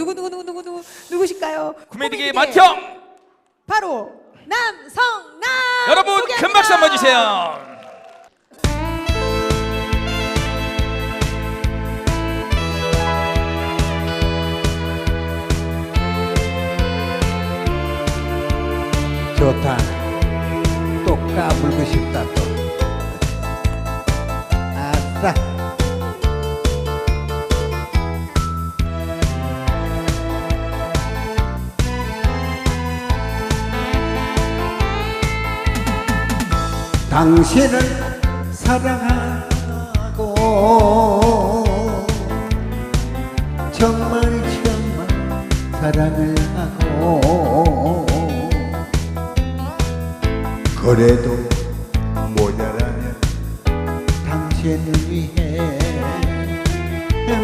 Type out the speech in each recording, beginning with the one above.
누구 누구 누구 누구 누구 누구실까요? 코미디계의 맏형 바로 남성남 여러분 소개합니다. 큰 박수 한번 주세요. 좋다. 또 까불고 싶다 또. 아싸. 당신을 사랑하고 정말 정말 사랑을 하고. 그래도 모자라면 당신을 위해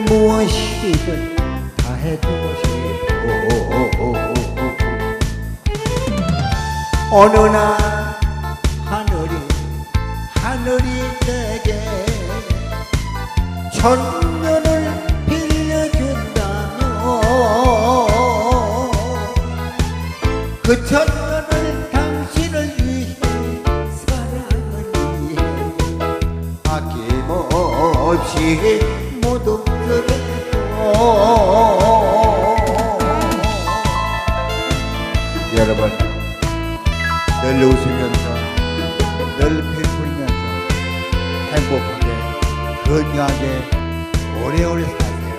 무엇이든 다 해주고 싶어 어느 날 하늘이 내게 천년을 빌려준다면 그 천년을 당신을 위해 사랑을 위해 아낌없이 모두 드려도. 여러분 늘 웃으면서 늘 행복하게 건강하게 오래오래 사세요.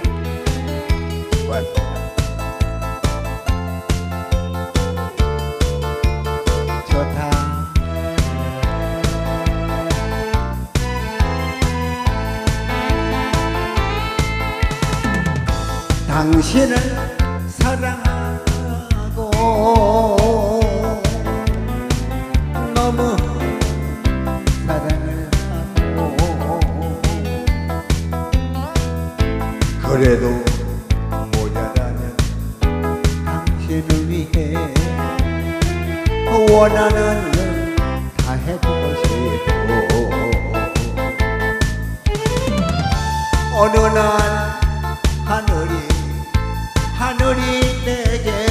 고맙습니다. 좋다. 당신을 사랑하고 그래도 모자라면 당신을 위해 원하는 다 해주고 싶어. 어느 날 하늘이 하늘이 내게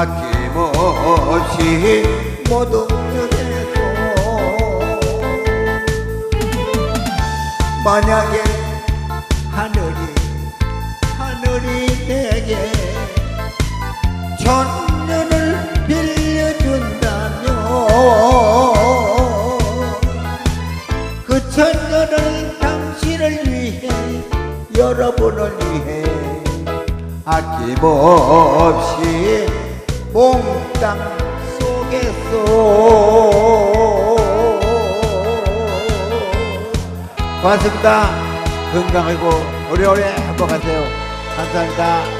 아낌없이 모두 주겠고. 만약에 하늘이 하늘이 내게 천년을 빌려준다면 그 천년을 당신을 위해 여러분을 위해 아낌없이 몽땅 쏘겠소 고맙습니다. 건강하고 오래오래 행복하세요. 감사합니다